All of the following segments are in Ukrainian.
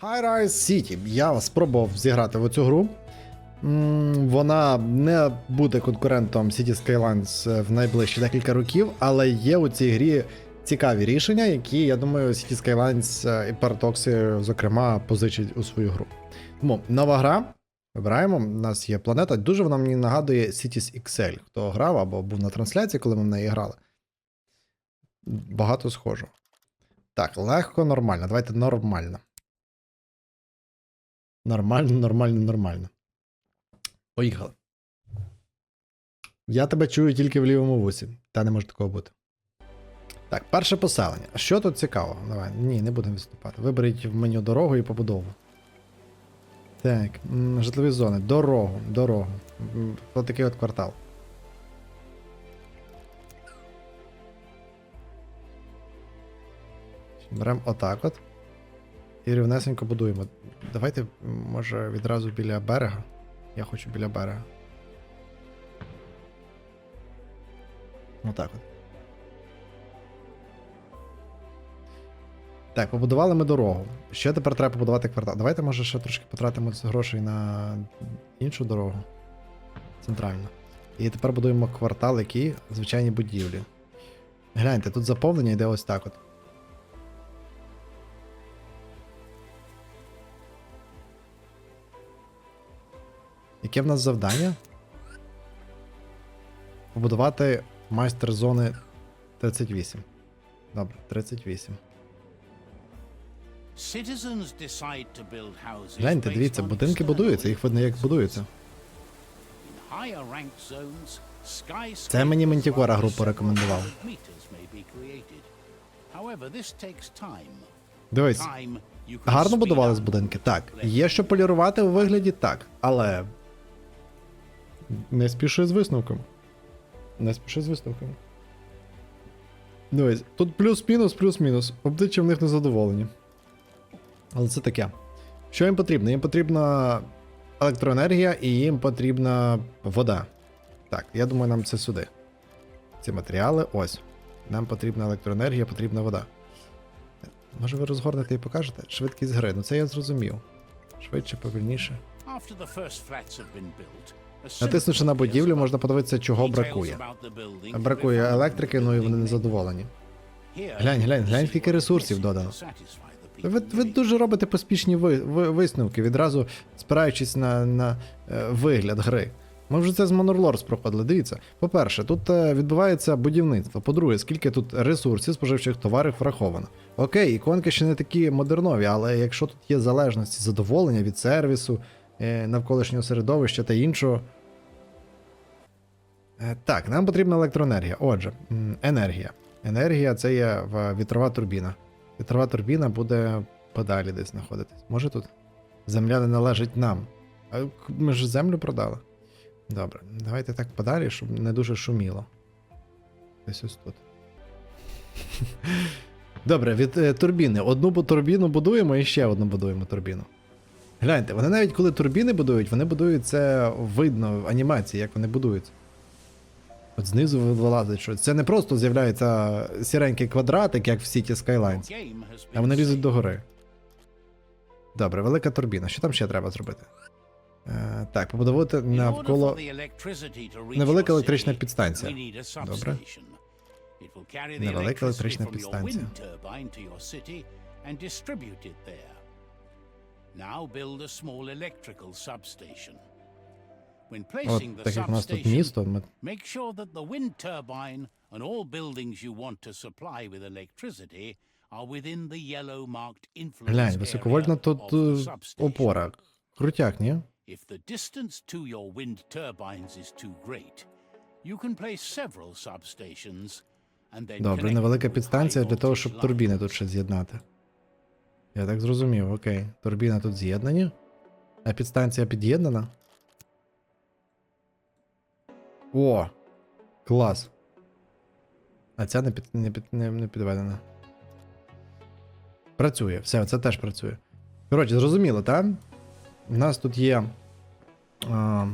High Rise City. Я спробував зіграти в цю гру. Вона не буде конкурентом City Skylines е, в найближчі декілька років, але є у цій грі цікаві рішення, які, я думаю, City Skylines е, і Paradox, зокрема, позичать у свою гру. Тому нова гра. Вибираємо. У нас є планета. Дуже вона мені нагадує Cities XL. Хто грав або був на трансляції, коли ми в неї грали. Багато схожого. Так, легко, нормально. Давайте нормально. Нормально, нормально, нормально. Поїхали. Я тебе чую тільки в лівому вусі. Та не може такого бути. Так, перше поселення. Що тут цікаво? Давай. Ні, не будемо виступати. Виберіть в меню дорогу і побудову. Так, житлові зони. Дорогу, дорогу. Ось такий от квартал. Беремо отак от. І рівнесенько будуємо. Давайте, може, відразу біля берега. Я хочу біля берега. Отак от. Так, побудували ми дорогу. Ще тепер треба побудувати квартал. Давайте, може, ще трошки потратимо грошей на іншу дорогу. Центральну. І тепер будуємо квартал, який звичайні будівлі. Гляньте, тут заповнення йде ось так от. Яке в нас завдання? Побудувати майстер зони 38. Добре, 38. Гляньте, дивіться, будинки будуються, їх видно, як будуються. Це мені Ментікора гру порекомендував. Дивись, гарно будувались будинки? Так. Є що полірувати у вигляді? Так. Але. Не спіши з висновком. Не спіши з висновком. Дивись, тут плюс-мінус, плюс-мінус. Обличчя в них незадоволені. Але це таке. Що їм потрібно? Їм потрібна електроенергія і їм потрібна вода. Так, я думаю, нам це сюди. Ці матеріали, ось. Нам потрібна електроенергія, потрібна вода. Може ви розгорнете і покажете? Швидкість гри, ну це я зрозумів. Швидше, повільніше. Натиснувши на будівлю, можна подивитися, чого бракує. Бракує електрики, ну і вони не задоволені. Глянь, глянь, глянь, скільки ресурсів додано. Ви, ви дуже робите поспішні ви, ви, висновки, відразу спираючись на, на е, вигляд гри. Ми вже це з Monorlords проходили. Дивіться. По-перше, тут е, відбувається будівництво. По-друге, скільки тут ресурсів споживчих товарів враховано. Окей, іконки ще не такі модернові, але якщо тут є залежності, задоволення від сервісу, е, навколишнього середовища та іншого. Е, Так, нам потрібна електроенергія. Отже, енергія. Енергія це є вітрова турбіна. Вітрова турбіна буде подалі десь знаходитись. Може тут? Земля не належить нам. Ми ж землю продали. Добре, давайте так подалі, щоб не дуже шуміло. Десь ось тут. Добре, від е, турбіни. Одну турбіну будуємо і ще одну будуємо турбіну. Гляньте, вони навіть коли турбіни будують, вони будують це видно в анімації, як вони будуються. От знизу вилазить щось. Це не просто з'являється сіренький квадратик, як в City Skylines, а вони лізуть догори. Добре, велика турбіна. Що там ще треба зробити? Е, так, побудувати навколо. невелика електрична підстанція. Добре. Невелика електрична підстанція. От так як у нас тут місто, ми Make sure that the wind turbine and all buildings you want to supply with electricity are within the yellow marked influence глянь, високовольтна тут е, опора. Крутяк, ні? If the distance to your wind turbines is too great, you can place several substations and then Добре, невелика підстанція для того, щоб турбіни тут ще з'єднати. Я так зрозумів, окей. Турбіна тут з'єднані. А підстанція під'єднана. О! Клас. А ця не, під, не, під, не, не підведена. Працює, все, це теж працює. Коротше, зрозуміло, так? У нас тут є а,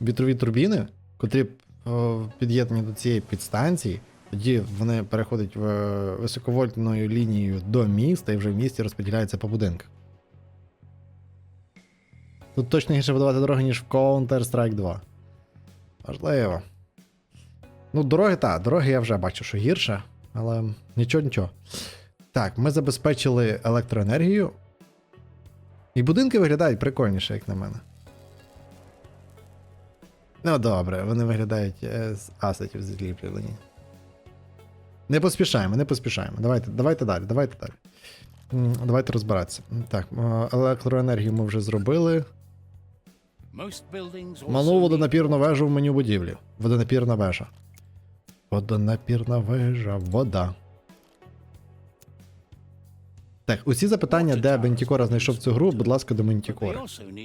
вітрові турбіни, котрі о, під'єднані до цієї підстанції. Тоді вони переходять в е, високовольтною лінією до міста і вже в місті розподіляються по будинках. Тут точно гірше будувати дороги, ніж в Counter-Strike 2. Можливо. Ну, дороги, так, дороги я вже бачу, що гірше, але нічого, нічого. Так, ми забезпечили електроенергію. І будинки виглядають прикольніше, як на мене. Ну, добре, вони виглядають е, з асетів зліплені. Не поспішаємо, не поспішаємо. Давайте, давайте далі, давайте далі. Давайте розбиратися. Так, е, електроенергію ми вже зробили. Малу водонапірну вежу в меню будівлі. Водонапірна вежа. Водонапірна вежа, вода. Так, усі запитання, де Бентікора знайшов цю гру, будь ласка, до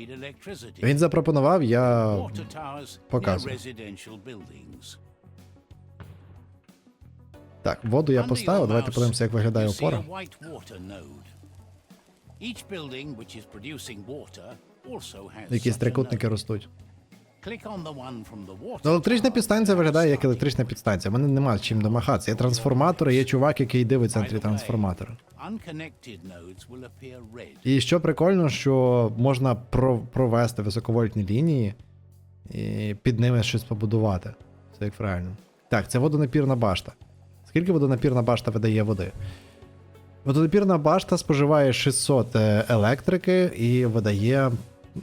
electricity. Він запропонував, я. Показую. Так, воду я поставив. Давайте подивимося, як виглядає опора. Якісь трикутники ростуть. Електрична підстанція виглядає як електрична підстанція. Мене немає чим домахатися. Є трансформатори, є чувак, який nodes will appear red. І що прикольно, що можна провести високовольтні лінії і під ними щось побудувати. Це як правильно. Так, це водонапірна башта. Скільки водонапірна башта видає води? Водонапірна башта споживає 600 е, електрики і видає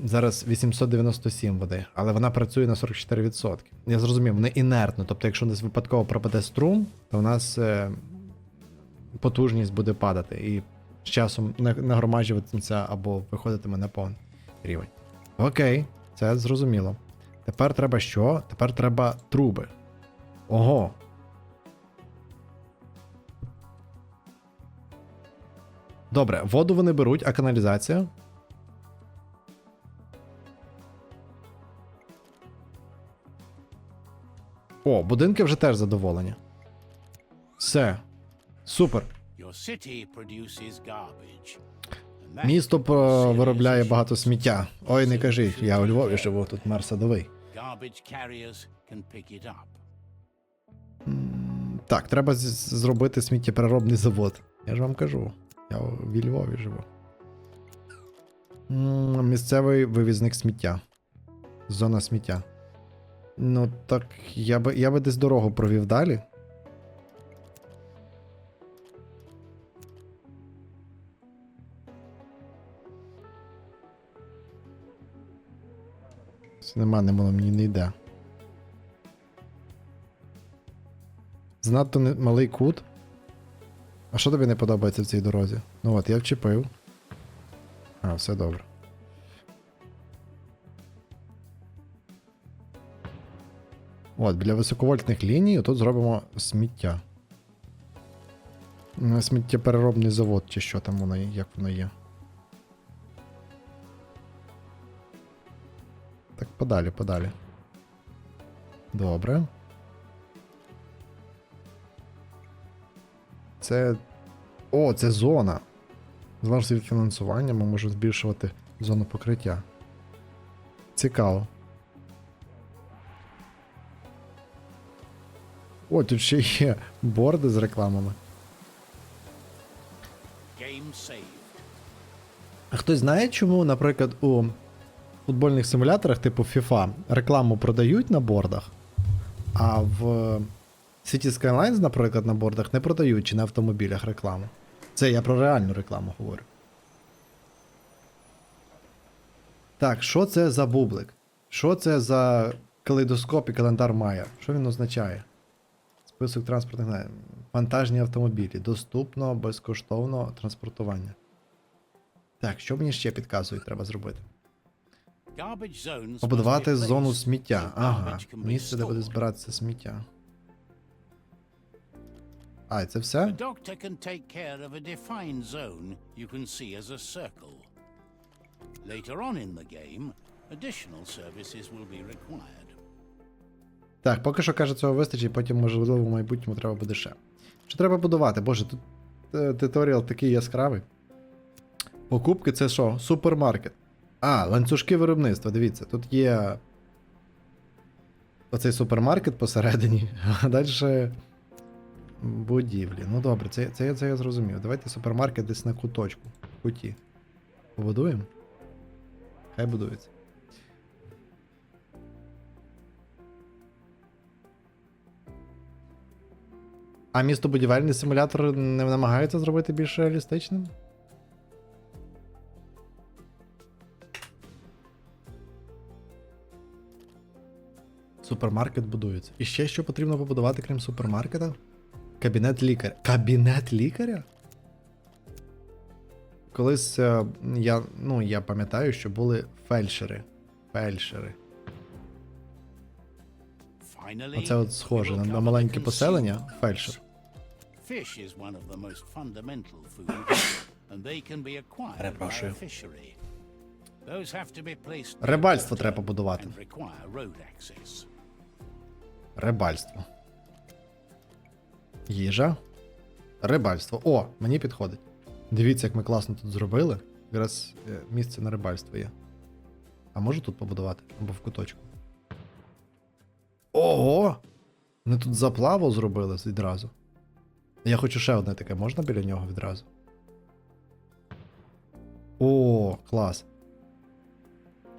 зараз 897 води, але вона працює на 44%. Я зрозумів, не інертно. Тобто, якщо десь випадково пропаде струм, то в нас е, потужність буде падати, і з часом нагромаджуватиметься або виходитиме на повний рівень. Окей, це зрозуміло. Тепер треба що? Тепер треба труби. Ого. Добре, воду вони беруть, а каналізація? О, будинки вже теж задоволені. Все. Супер. Місто serious виробляє багато сміття. Ой, не кажіть, я у Львові живу, тут мер садовий. Так, треба зробити сміттєпереробний завод. Я ж вам кажу. Я у Львові живу. Місцевий вивізник сміття. Зона сміття. Ну так, я би, я би десь дорогу провів далі. Це Нема, не мені не йде. Занадто малий кут. А що тобі не подобається в цій дорозі? Ну от, я вчепив. А, все добре. От, біля високовольтних ліній тут зробимо сміття. Сміттєпереробний завод, чи що там воно як воно є. Так, подалі, подалі. Добре. Це. О, це зона. Залежно від фінансування, ми можемо збільшувати зону покриття. Цікаво. О, тут ще є борди з рекламами. А хтось знає, чому, наприклад, у футбольних симуляторах, типу FIFA, рекламу продають на бордах, а в City Skylines, наприклад, на бордах не продають чи на автомобілях рекламу. Це я про реальну рекламу говорю. Так, що це за бублик? Що це за калейдоскоп і календар Майя? Що він означає? Список транспортних. Вантажні автомобілі. Доступно, безкоштовно транспортування. Так, що мені ще підказують, треба зробити? Побудувати зону сміття. Ага. Місце, де буде збиратися сміття. А, це все? Later on in the game, additional services will be required. Так, поки що каже, цього вистачить, потім, можливо, в майбутньому треба буде ще. Що треба будувати? Боже, тут е, туторіал такий яскравий. Покупки це що? Супермаркет. А, ланцюжки виробництва. Дивіться, тут є. Оцей супермаркет посередині, а далі будівлі. Ну добре, це, це, це я зрозумів. Давайте супермаркет десь на куточку. В куті. Побудуємо? Хай будується. А містобудівельний симулятор не намагається зробити більш реалістичним? Супермаркет будується. І ще що потрібно побудувати, крім супермаркета? Кабінет лікаря. Кабінет лікаря? Колись е, я, ну, я пам'ятаю, що були фельдшери. Фельдшери. Оце от схоже на, на маленьке поселення. Фельдшер. Перепрошую. Рибальство треба побудувати. Рибальство. Їжа. Рибальство. О, мені підходить. Дивіться, як ми класно тут зробили. Якраз е, місце на рибальство є. А можу тут побудувати? Або в куточку. Ого! Вони тут заплаву зробили відразу. Я хочу ще одне таке, можна біля нього відразу? О, клас.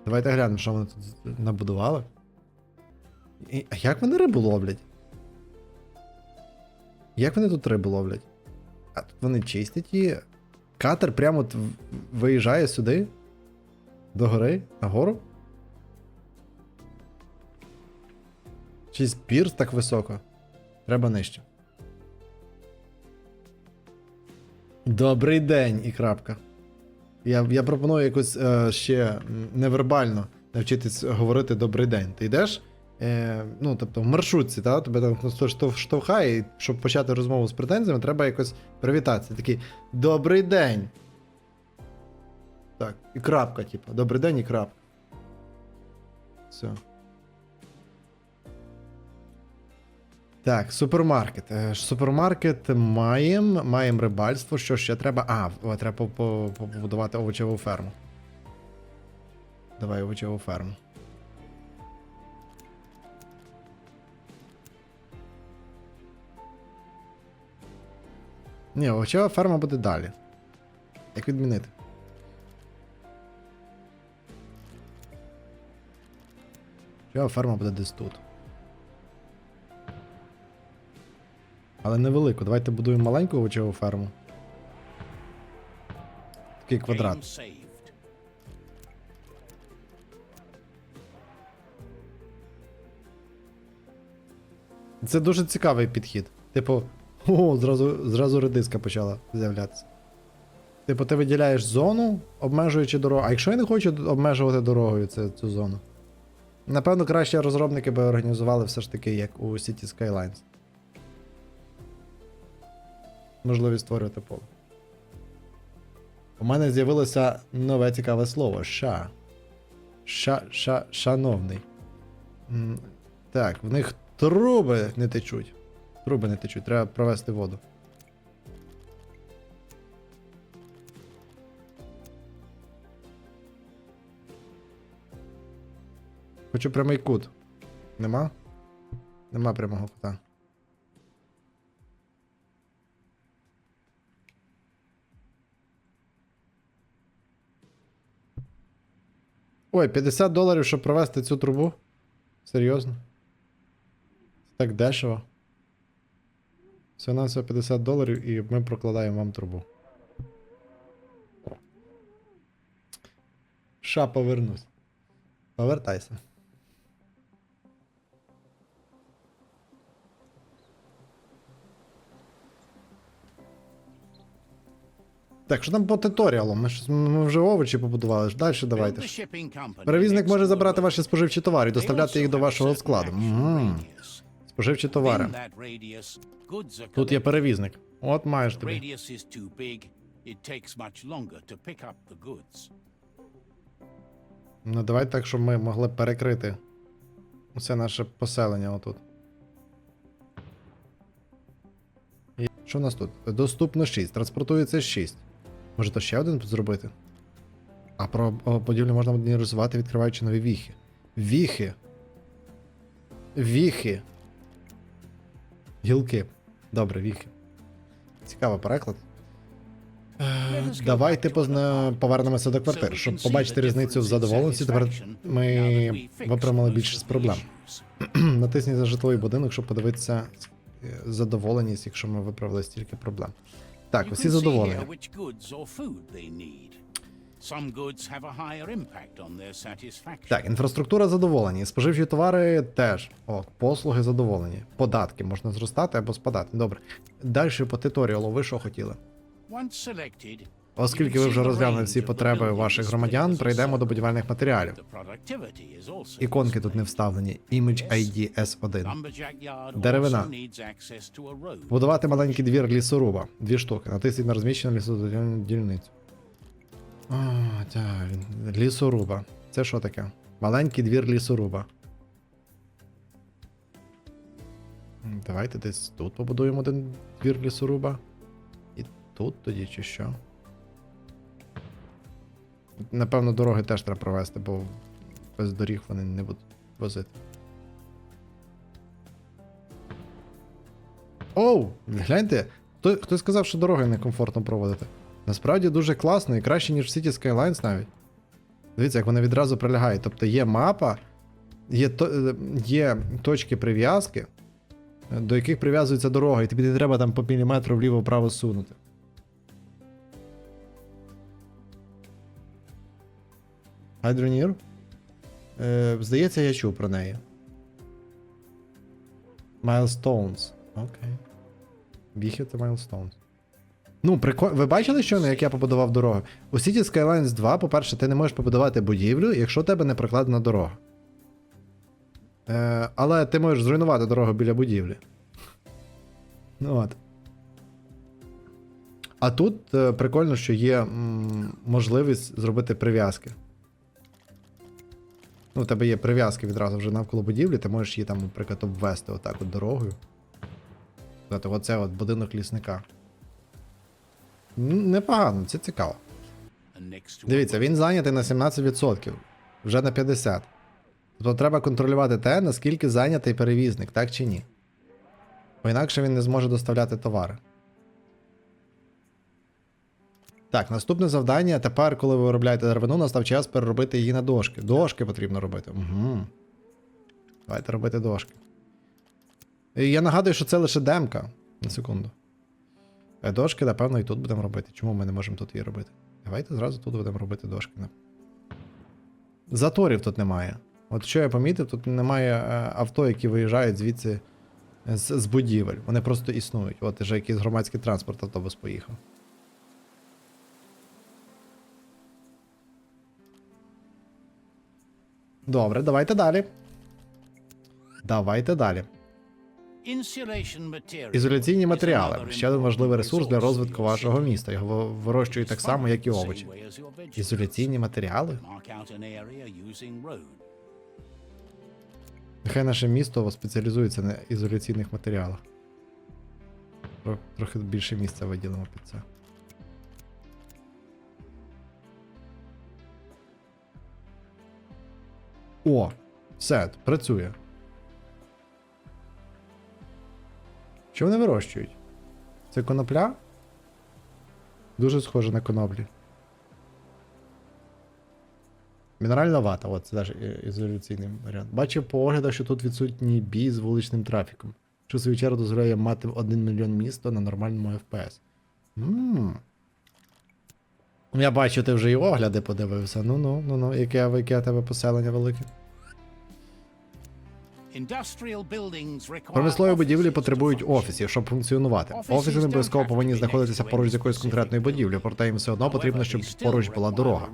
Давайте глянемо, що вони тут набудували. І, а як вони рибу ловлять? Як вони тут рибу ловлять? А тут вони чистять її. Катер прямо виїжджає сюди. До гори, нагору. Чи пірс так високо? Треба нижче. Добрий день і крапка. Я, я пропоную якось е, ще невербально навчитись говорити добрий день. Ти йдеш? Е, ну, тобто в маршрутці, та, тебе там хтось штов- штовхає, і щоб почати розмову з претензіями, треба якось привітатися. Такий Добрий день. Так, і крапка, типу. Добрий день і крапка. Все. Так, супермаркет. Е, Супермаркет маємо. Маємо рибальство. Що ще треба? А, треба по- по- по- побудувати овочеву ферму. Давай овочеву ферму. Ні, овочева ферма буде далі. Як відмінити? Овочева ферма буде десь тут. Але невелику. Давайте будуємо маленьку овочеву ферму. Такий квадрат. Це дуже цікавий підхід. Типу, о, зразу, зразу редиска почала з'являтися. Типу, ти виділяєш зону, обмежуючи дорогу. А якщо я не хочу обмежувати дорогою цю, цю зону? Напевно, краще розробники би організували все ж таки, як у City Skylines. Можливість створювати поле. У мене з'явилося нове цікаве слово ша. Ша, ша, шановний. Так, в них труби не течуть. Труби не течуть, треба провести воду. Хочу прямий кут. Нема? Нема прямого кута. Ой, 50 доларів, щоб провести цю трубу? Серйозно? Так дешево. Все на все 50 доларів і ми прокладаємо вам трубу. Ша, повернусь. Повертайся. Так, що там по туторіалу? Ми, ж, ми вже овочі побудували. Далі давайте. Перевізник може забрати ваші споживчі товари і доставляти їх до вашого складу. radius. Споживчі товари. Тут є перевізник. От маєш тобі. Ну давай так, щоб ми могли перекрити усе наше поселення отут. І що в нас тут? Доступно 6. Транспортується 6. Може то ще один зробити? А про будівлю можна модернізувати, відкриваючи нові віхи. Віхи. Віхи. Гілки. Добре, віхи. Цікавий переклад. Давайте позна... повернемося до квартир, щоб побачити різницю в задоволеності. Тепер ми випрямили більшість проблем. Натисніть за житловий будинок, щоб подивитися, е, задоволеність, якщо ми виправили стільки проблем. Так, усі задоволені. Так, інфраструктура задоволені, споживчі товари теж. О, послуги задоволені. Податки можна зростати або спадати. Добре. Далі по титоріалу, ви що хотіли? Оскільки ви вже розглянули всі потреби ваших громадян, прийдемо до будівельних матеріалів. Іконки тут не вставлені. Image ID S1. Деревина. Будувати маленький двір лісоруба. Дві штуки. Натисніть на розміщену лісодільну дільницю. А, так, лісоруба. Це що таке? Маленький двір лісоруба. Давайте десь тут побудуємо один двір лісоруба. І тут тоді, чи що? Напевно, дороги теж треба провести, бо без доріг вони не будуть возити. Оу, гляньте, хто, хтось сказав, що дороги некомфортно проводити. Насправді дуже класно і краще, ніж в City Skylines навіть. Дивіться, як вони відразу прилягають. Тобто є мапа, є, то, е, є точки прив'язки, е, до яких прив'язується дорога, і тобі не треба там по міліметру вліво-вправо сунути. Хайдронір? Е, здається, я чув про неї. Milestones. Окей. Біхати Milestones. Ну, прикольно. Ви бачили щойно, як я побудував дорогу? У City Skylines 2, по-перше, ти не можеш побудувати будівлю, якщо у тебе не прокладена дорога. Е, але ти можеш зруйнувати дорогу біля будівлі. Ну от. А тут е, прикольно, що є м, можливість зробити прив'язки. Ну, у тебе є прив'язки відразу вже навколо будівлі, ти можеш її там, наприклад, обвести отак от дорогою. Тобто, оце от будинок лісника. Непогано, це цікаво. Дивіться, він зайнятий на 17%, вже на 50%. Тобто треба контролювати те, наскільки зайнятий перевізник, так чи ні. Бо інакше він не зможе доставляти товари. Так, наступне завдання. Тепер, коли ви виробляєте деревину, настав час переробити її на дошки. Дошки потрібно робити. Угу. Давайте робити дошки. І я нагадую, що це лише демка. На секунду. Е, Дошки, напевно, і тут будемо робити. Чому ми не можемо тут її робити? Давайте зразу тут будемо робити дошки. Заторів тут немає. От що я помітив, тут немає е, авто, які виїжджають звідси з, з будівель. Вони просто існують. От вже якийсь громадський транспорт автобус поїхав. Добре, давайте далі. Давайте далі. Ізоляційні матеріали ще один важливий ресурс для розвитку вашого міста. Його вирощують так само, як і овочі. Ізоляційні матеріали? Нехай наше місто спеціалізується на ізоляційних матеріалах. Трохи більше місця виділимо під це. О, все, працює. Що вони вирощують? Це конопля? Дуже схоже на коноплі. Мінеральна вата, от це теж ізоляційний варіант. Бачив по оглядах, що тут відсутній бій з вуличним трафіком, що в свою чергу дозволяє мати 1 мільйон місто на нормальному FPS. Ммм. Я бачу, ти вже і огляди подивився. Ну-ну, ну-ну, яке, яке тебе поселення велике. Промислові будівлі потребують офісів, щоб функціонувати. Офіси не обов'язково повинні знаходитися поруч з якоюсь конкретною будівлею, проте їм все одно потрібно, щоб поруч була дорога.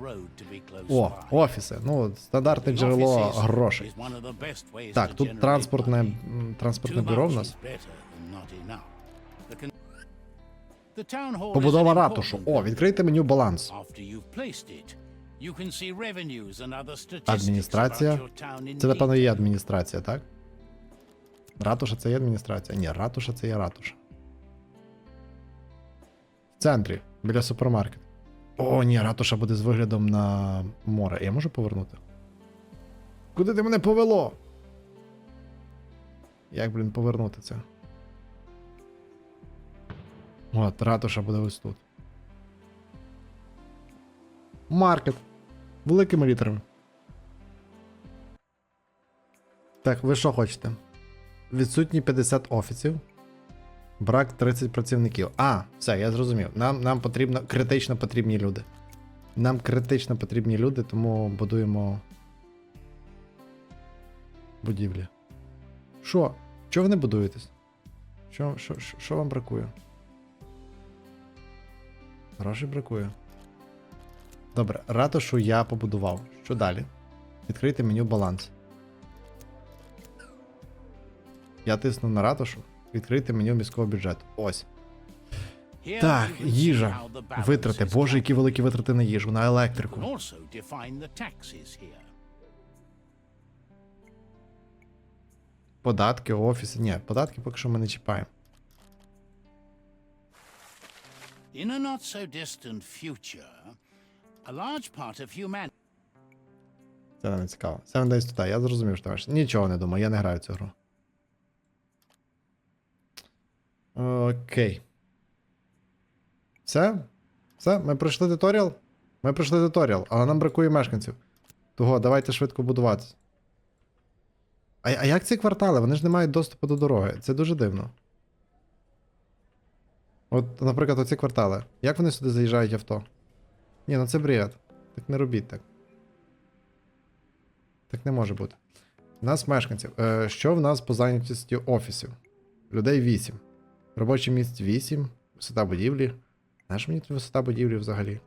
О, офіси. Ну, стандартне джерело грошей. Так, тут транспортне, транспортне бюро в нас. Побудова ратушу. О, відкрийте меню баланс. Адміністрація. Це, напевно, є адміністрація, так? Ратуша це є адміністрація. Ні, ратуша це є ратуша. В центрі, біля супермаркету. О, ні, ратуша буде з виглядом на море. Я можу повернути? Куди ти мене повело? Як, блін, повернути це? От, ратуша буде ось тут. Маркет. Великими літерами. Так, ви що хочете? Відсутні 50 офісів. Брак 30 працівників. А, все, я зрозумів. Нам, нам потрібно критично потрібні люди. Нам критично потрібні люди, тому будуємо будівлі. Що? Чого ви не будуєтесь? Що, що, що, вам бракує? Грошей бракує. Добре, ратушу я побудував. Що далі? Відкрити меню баланс. Я тисну на ратушу. Відкрити меню міського бюджету. Ось. Так, їжа. Витрати. Боже, які великі витрати на їжу, на електрику. Податки, офіси. Ні, податки поки що ми не чіпаємо. In a not so distant future, a large part of humanity Це не цікаво. Seven Days to Die. Я зрозумів, що ти. Нічого не думаю, я не граю в цю гру. Окей. Все? Все, ми пройшли туторіал? Ми пройшли туторіал, але нам бракує мешканців. Того, давайте швидко будуватися. А, а як ці квартали? Вони ж не мають доступу до дороги. Це дуже дивно. От, наприклад, оці квартали. Як вони сюди заїжджають авто? Ні, ну це бред. Так не робіть так. Так не може бути. У нас мешканців. Е, що в нас по зайнятості офісів? Людей 8. Робоче місць 8. Висота будівлі. Знаєш мені тут висота будівлі взагалі?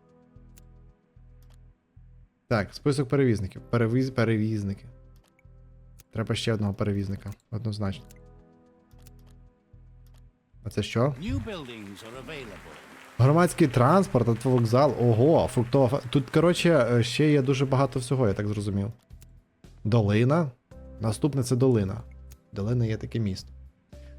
Так, список перевізників. Перевіз... Перевізники. Треба ще одного перевізника. Однозначно. А це що? Громадський транспорт, автовокзал, ого, фруктова. Тут, коротше, е, ще є дуже багато всього, я так зрозумів. Долина. Наступне це долина. Долина є таке місто.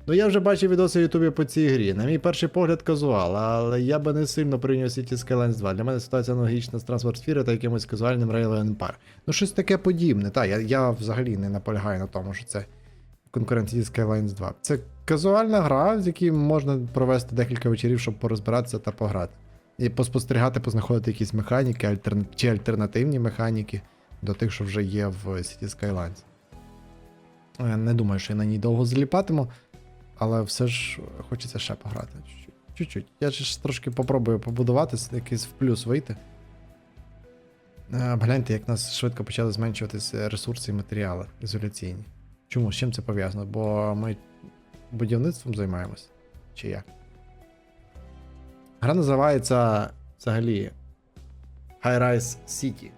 Ну я вже бачив відоси в Ютубі по цій грі. На мій перший погляд казуал, але я би не сильно прийняв City Skylines 2. Для мене ситуація аналогічна з Transport Sphere та якимось казуальним Railway Empire. Ну, щось таке подібне. Та, я, я взагалі не наполягаю на тому, що це конкурент City Skylines 2. Це казуальна гра, з якій можна провести декілька вечорів, щоб порозбиратися та пограти. І поспостерігати, познаходити якісь механіки, альтерна... чи альтернативні механіки до тих, що вже є в City Skylines. Е, Не думаю, що я на ній довго заліпатиму, але все ж хочеться ще пограти. Чуть-чуть. Я ж трошки попробую побудуватися, якийсь в плюс вийти. Е, Гляньте, як нас швидко почали зменшуватися ресурси і матеріали ізоляційні. Чому? З чим це пов'язано? Бо ми будівництвом займаємось? Чи як? Гра називається взагалі High Rise City.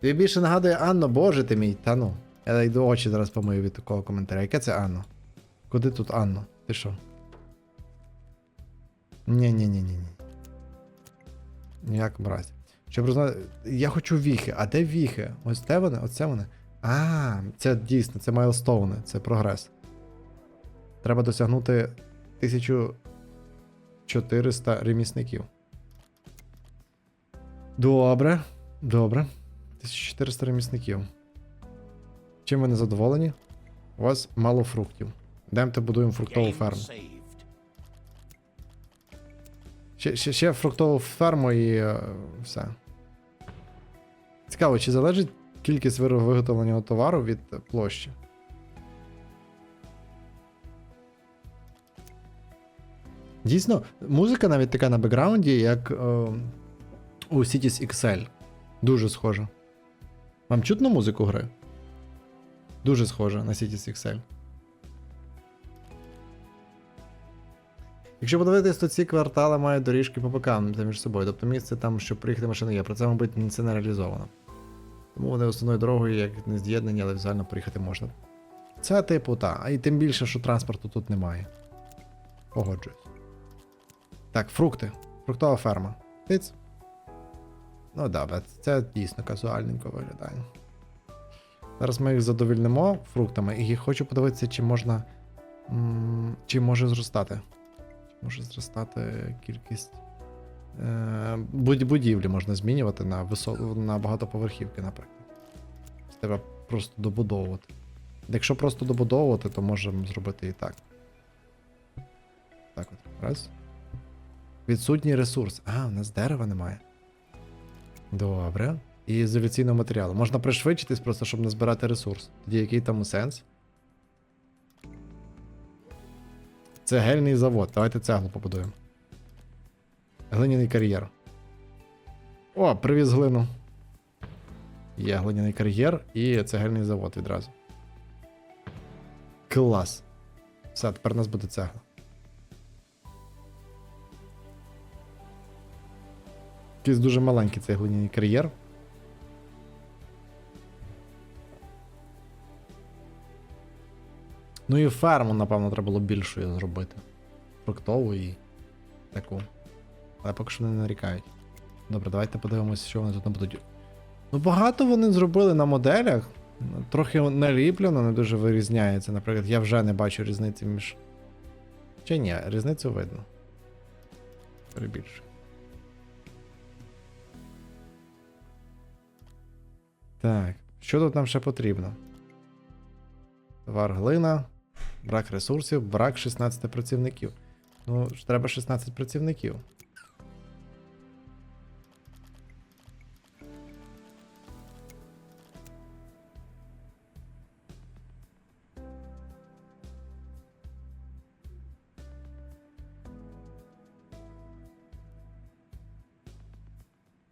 Тобі більше нагадує Анно, боже ти мій, та ну. Я йду очі зараз помию від такого коментаря. Яке це Анно? Куди тут Анно? Ти що? Ні-ні-ні-ні. Ніякому разі. Щоб роззнати. Я хочу віхи. А де віхи? Ось де вони? Оце вони. А, це дійсно, це майлстоуни, це прогрес. Треба досягнути 1400 ремісників. Добре. Добре. 1400 ремісників. Чим ви не задоволені? У вас мало фруктів. Йдемте будуємо фруктову ферму. Ще, ще, ще фруктову ферму і е, все. Цікаво, чи залежить кількість виготовленого товару від площі? Дійсно, музика навіть така на бекграунді, як е, у Cities XL. Дуже схожа. Вам чутно музику гри? Дуже схожа на Cities XL. Якщо подивитись, то ці квартали мають доріжки по бокам між собою. Тобто місце там, щоб приїхати машини є. Про це, мабуть, це не реалізовано. Тому вони основною дорогою як не з'єднані, але візуально приїхати можна. Це типу та. А і тим більше, що транспорту тут немає. Погоджуюсь. Так, фрукти. Фруктова ферма. Тиц. Ну добре, це дійсно казуальненько виглядає. Зараз ми їх задовільнимо фруктами і хочу подивитися, чи можна. Чи може зростати. Чи може зростати кількість. Е, будівлі можна змінювати на, висо... на багатоповерхівки, наприклад. Треба просто добудовувати. Якщо просто добудовувати, то можемо зробити і так. Так от. Раз. Відсутній ресурс. А, у нас дерева немає. Добре. І ізоляційного матеріалу. Можна пришвидшитись просто, щоб не збирати ресурс. Тоді який там сенс? Цегельний завод. Давайте цеглу побудуємо. Глиняний кар'єр. О, привіз глину. Є глиняний кар'єр і цегельний завод відразу. Клас. Все, тепер у нас буде цегла. Якийсь дуже маленький цей глиняний кар'єр. Ну і ферму, напевно, треба було більшою зробити. Фруктову і таку. Але поки що не нарікають. Добре, давайте подивимося, що вони тут будуть. Ну, багато вони зробили на моделях. Трохи наліплено, не дуже вирізняється. Наприклад, я вже не бачу різниці між. Чи ні, різницю видно. Перебільшую. Так, що тут нам ще потрібно? Товар глина, брак ресурсів, брак 16 працівників. Ну, треба 16 працівників.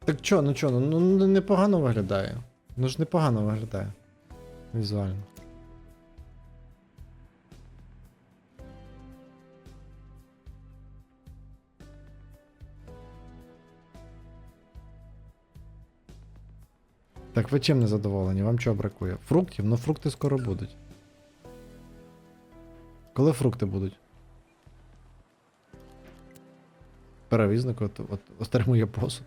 Так чо, ну чо, ну, ну ну, непогано виглядає. Ну ж непогано виглядає. Візуально. Так ви чим не задоволені? Вам чого бракує? Фруктів? Ну фрукти скоро будуть. Коли фрукти будуть? Перевізник от, от, отримує посуд.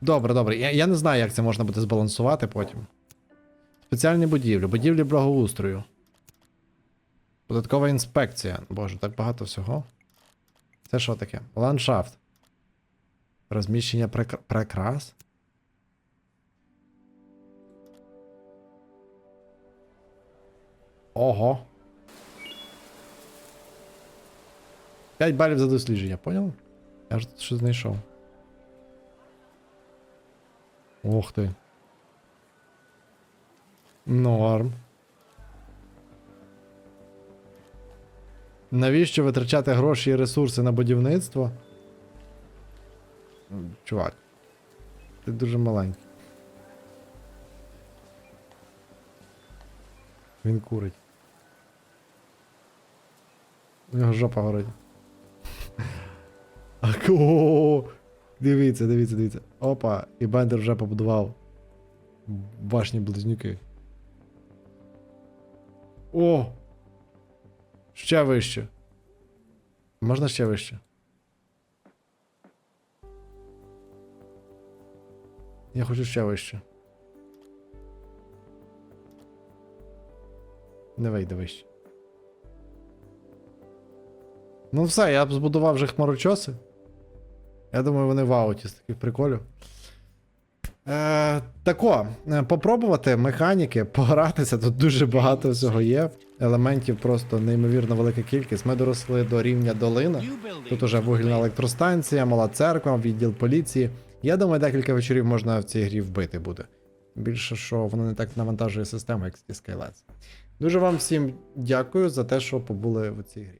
Добре, добре. Я, я не знаю, як це можна буде збалансувати потім. Спеціальні будівлі, будівлі благоустрою. Податкова інспекція. Боже, так багато всього. Це що таке? Ландшафт. Розміщення прекр... прикрас. Ого. 5 балів за дослідження, поняв? Я ж тут щось знайшов. Ух ти. Норм. Навіщо витрачати гроші і ресурси на будівництво? Чувак. Ти дуже маленький. Він курить. У нього жопа горить. Дивіться, дивіться, дивіться. Опа, і Бендер вже побудував башні близнюки. О! Ще вище. Можна ще вище? Я хочу ще вище. Не вийде вище. Ну все, я б збудував вже хмарочоси. Я думаю, вони в ауті з таких приколів. Е, тако, е, попробувати механіки, погратися. Тут дуже багато всього є. Елементів просто неймовірно велика кількість. Ми доросли до рівня buildings Тут уже вугільна електростанція, мала церква, відділ поліції. Я думаю, декілька вечорів можна в цій грі вбити буде. Більше, що воно не так навантажує систему, як Skylines. Дуже вам всім дякую за те, що побули в цій грі.